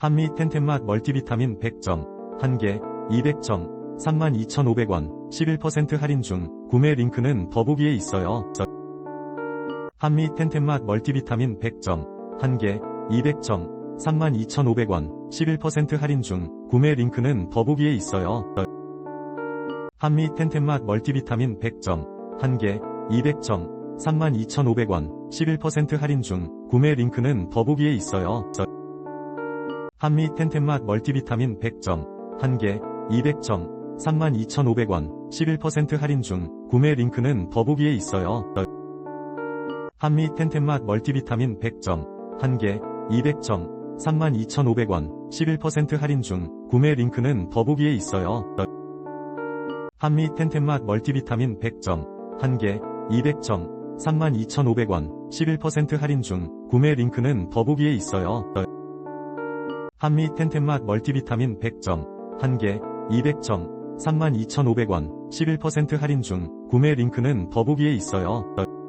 한미 텐텐맛 멀티비타민 100점, 1개, 200점, 32,500원, 11% 할인 중, 구매 링크는 더보기에 있어요. 저- 한미 텐텐맛 멀티비타민 100점, 1개, 200점, 32,500원, 11% 할인 중, 구매 링크는 더보기에 있어요. 저- 한미 텐텐맛 멀티비타민 100점, 1개, 200점, 32,500원, 11% 할인 중, 구매 링크는 더보기에 있어요. 저- 한미 텐텐맛 멀티비타민 100점, 1개, 200점, 32,500원, 11% 할인 중, 구매 링크는 더보기에 있어요. 저- 한미 텐텐맛 멀티비타민 100점, 1개, 200점, 32,500원, 11% 할인 중, 구매 링크는 더보기에 있어요. 저- 한미 텐텐맛 멀티비타민 100점, 1개, 200점, 32,500원, 11% 할인 중, 구매 링크는 더보기에 있어요. 저- 한미 텐텐맛 멀티비타민 100점, 1개, 200점, 32,500원, 11% 할인 중, 구매 링크는 더보기에 있어요. 저-